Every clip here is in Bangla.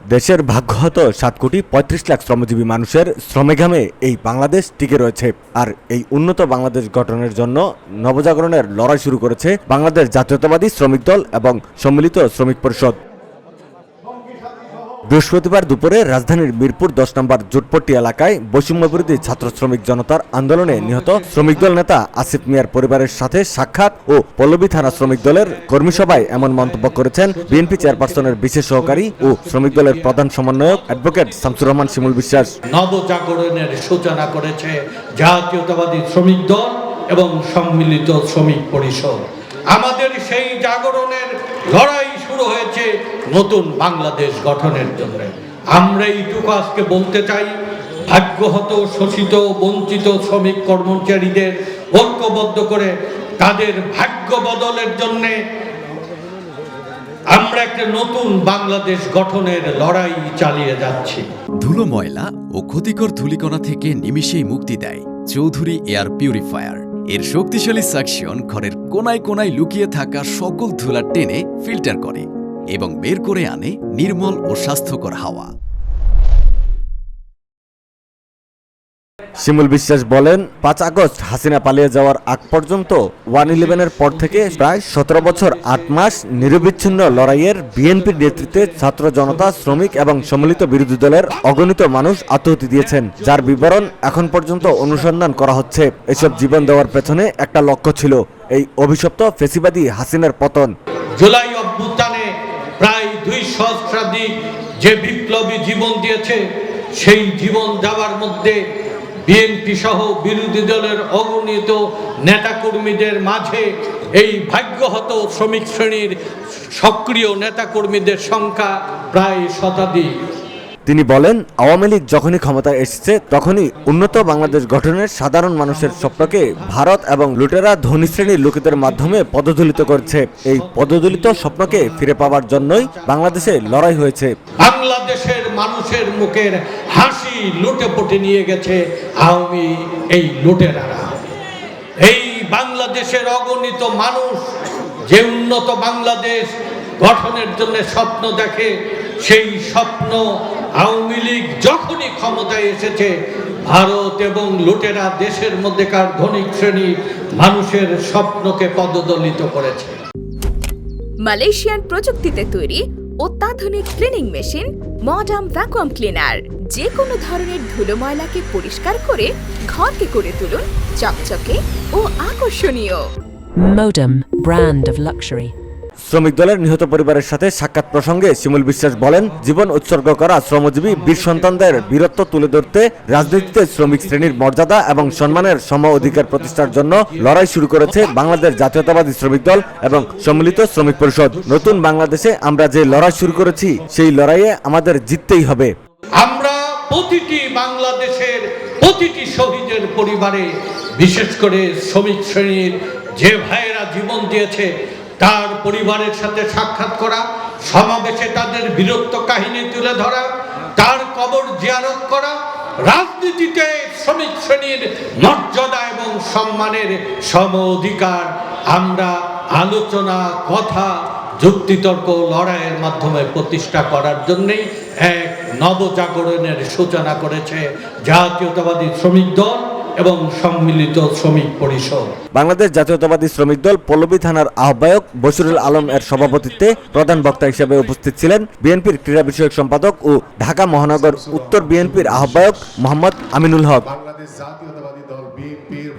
দেশের ভাগ্য ভাগ্যহত সাত কোটি পঁয়ত্রিশ লাখ শ্রমজীবী মানুষের শ্রমেঘামে এই বাংলাদেশ টিকে রয়েছে। আর এই উন্নত বাংলাদেশ গঠনের জন্য নবজাগরণের লড়াই শুরু করেছে বাংলাদেশ জাতীয়তাবাদী শ্রমিক দল এবং সম্মিলিত শ্রমিক পরিষদ। বৃহস্পতিবার দুপুরে রাজধানীর মিরপুর দশ নম্বর জুটপট্টি এলাকায় বৈষম্যবিরোধী ছাত্র শ্রমিক জনতার আন্দোলনে নিহত শ্রমিক দল নেতা আসিফ মিয়ার পরিবারের সাথে সাক্ষাৎ ও পল্লবী থানা শ্রমিক দলের কর্মী সভায় এমন মন্তব্য করেছেন বিএনপি চেয়ারপারসনের বিশেষ সহকারী ও শ্রমিক দলের প্রধান সমন্বয়ক অ্যাডভোকেট শামসুর রহমান শিমুল বিশ্বাস। নবজাগরণের সূচনা করেছে জাতীয়তাবাদী শ্রমিক দল এবং সম্মিলিত শ্রমিক পরিষদ। আমাদের সেই জাগরণের লড়াই নতুন বাংলাদেশ গঠনের জন্য। আমরা এইটুকু আজকে বলতে চাই, ভাগ্যহত, শোষিত, বঞ্চিত শ্রমিক কর্মচারীদের ঐক্যবদ্ধ করে তাদের ভাগ্য বদলের জন্যে আমরা একটা নতুন বাংলাদেশ গঠনের লড়াই চালিয়ে যাচ্ছি। ধুলো ময়লা ও ক্ষতিকর ধূলিকণা থেকে নিমিষেই মুক্তি দেয় চৌধুরী এয়ার পিউরিফায়ার। এর শক্তিশালী সাকশন ঘরের কোনায় কোনায় লুকিয়ে থাকা সকল ধুলা টেনে ফিল্টার করে। এবং বের করে আনে নির্মল ও স্বাস্থ্যকর হাওয়া। শিমুল বিশ্বাস বলেন পাঁচ আগস্ট হাসিনা পালিয়ে যাওয়ার আগ পর্যন্ত ওয়ান ইলেভেনের পর থেকে প্রায় সতেরো বছর আট মাস নিরবিচ্ছিন্ন লড়াইয়ের বিএনপির নেতৃত্বে ছাত্র জনতা শ্রমিক এবং সম্মিলিত বিরোধী দলের অগণিত মানুষ আত্মহতি দিয়েছেন যার বিবরণ এখন পর্যন্ত অনুসন্ধান করা হচ্ছে। এসব জীবন দেওয়ার পেছনে একটা লক্ষ্য ছিল এই অভিশপ্ত ফেসিবাদী হাসিনার পতন। জুলাই অভ্যুত্থানে সহস্রাধিক যে বিপ্লবী জীবন দিয়েছে, সেই জীবন যাওয়ার মধ্যে বিএনপি সহ বিরোধী দলের অগণিত নেতাকর্মীদের মাঝে এই ভাগ্যহত শ্রমিক শ্রেণির সক্রিয় নেতাকর্মীদের সংখ্যা প্রায় শতাধিক। তিনি বলেন, আওয়ামী লীগ যখনই ক্ষমতায় এসেছে, তখনই উন্নত বাংলাদেশ গঠনের সাধারণ মানুষের স্বপ্নকে ভারত এবং লুটেরা ধনী শ্রেণির লোকেদের মাধ্যমে পদদলিত করছে। এই পদদলিত স্বপ্নকে ফিরে পাওয়ার জন্যই বাংলাদেশে লড়াই হয়েছে। বাংলাদেশের মানুষের মুখের হাসি লুটে পুটে নিয়ে গেছে আওয়ামী এই লুটেরারা। এই বাংলাদেশের অগণিত মানুষ যে উন্নত বাংলাদেশ গঠনের জন্য স্বপ্ন দেখে, সেই স্বপ্ন আওয়ামী লীগ যখনই ক্ষমতায় এসেছে ভারত এবং লুটেরা দেশের মধ্যেকার ধনিক শ্রেণি মানুষের স্বপ্নকে পদদলিত করেছে মালয়েশিয়ান প্রযুক্তিতে তৈরি অত্যাধুনিক cleaning machine modern vacuum cleaner যে কোনো ধরনের ধুলো ময়লাকে পরিষ্কার করে ঘরকে করে তুলুন চকচকে ও আকর্ষণীয় Modem, ব্র্যান্ড of luxury. শ্রমিক দলের নিহত পরিবারের সাথে সাক্ষাৎ প্রসঙ্গে শিমুল বিশ্বাস বলেন, জীবন উৎসর্গ করা শ্রমজীবী বীর সন্তানদের বীরত্ব তুলে ধরতে রাজনীতিতে শ্রমিক শ্রেণির মর্যাদা এবং সম্মানের সম অধিকার প্রতিষ্ঠার জন্য লড়াই শুরু করেছে বাংলাদেশ জাতীয়তাবাদী শ্রমিক দল এবং সম্মিলিত শ্রমিক পরিষদ। নতুন বাংলাদেশে আমরা যে লড়াই শুরু করেছি, সেই লড়াইয়ে আমাদের জিততেই হবে। আমরা প্রতিটি বাংলাদেশের, প্রতিটি শহীদের পরিবারে বিশেষ করে শ্রমিক শ্রেণির যে ভাইয়েরা জীবন দিয়েছে তার পরিবারের সাথে সাক্ষাৎ করা, সমাবেশে তাদের বীরত্ব কাহিনী তুলে ধরা, তার কবর জিয়ারত করা, রাজনীতিতে শ্রমিক শ্রেণির মর্যাদা এবং সম্মানের সম অধিকার আমরা আলোচনা, কথা, যুক্তিতর্ক লড়াইয়ের মাধ্যমে প্রতিষ্ঠা করার জন্যই এক নবজাগরণের সূচনা করেছে জাতীয়তাবাদী শ্রমিক দল। এবং সম্মিলিত শ্রমিক পরিষদ। বাংলাদেশ জাতীয়তাবাদী শ্রমিক দল পল্লবী থানার আহ্বায়ক বসুরুল আলম এর সভাপতিত্বে প্রধান বক্তা হিসেবে উপস্থিত ছিলেন বিএনপির ক্রীড়া বিষয়ক সম্পাদক ও ঢাকা মহানগর উত্তর বিএনপির আহ্বায়ক মোহাম্মদ আমিনুল হক। বাংলাদেশ জাতীয়তাবাদী দল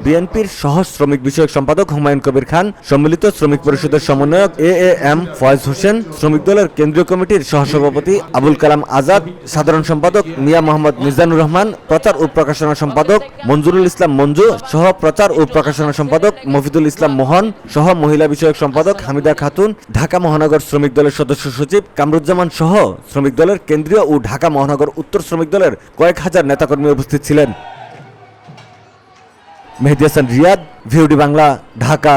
বিএনপির সহ শ্রমিক বিষয়ক সম্পাদক হুমায়ুন কবির খান, সম্মিলিত শ্রমিক পরিষদের সমন্বয়ক এ এম ফয়েজ হোসেন, শ্রমিক দলের কেন্দ্রীয় কমিটির সহসভাপতি আবুল কালাম আজাদ, সাধারণ সম্পাদক মিয়া মোহাম্মদ মিজানুর রহমান, প্রচার ও প্রকাশনা সম্পাদক মঞ্জুরুল ইসলাম মঞ্জু সহ প্রচার ও প্রকাশনা সম্পাদক মফিদুল ইসলাম মোহন সহ মহিলা বিষয়ক সম্পাদক হামিদা খাতুন, ঢাকা মহানগর শ্রমিক দলের সদস্য সচিব কামরুজ্জামান সহ শ্রমিক দলের কেন্দ্রীয় ও ঢাকা মহানগর উত্তর শ্রমিক দলের কয়েক হাজার নেতাকর্মী উপস্থিত ছিলেন। মেহেদি হাসান রিয়াদ ভিউডি বাংলা ঢাকা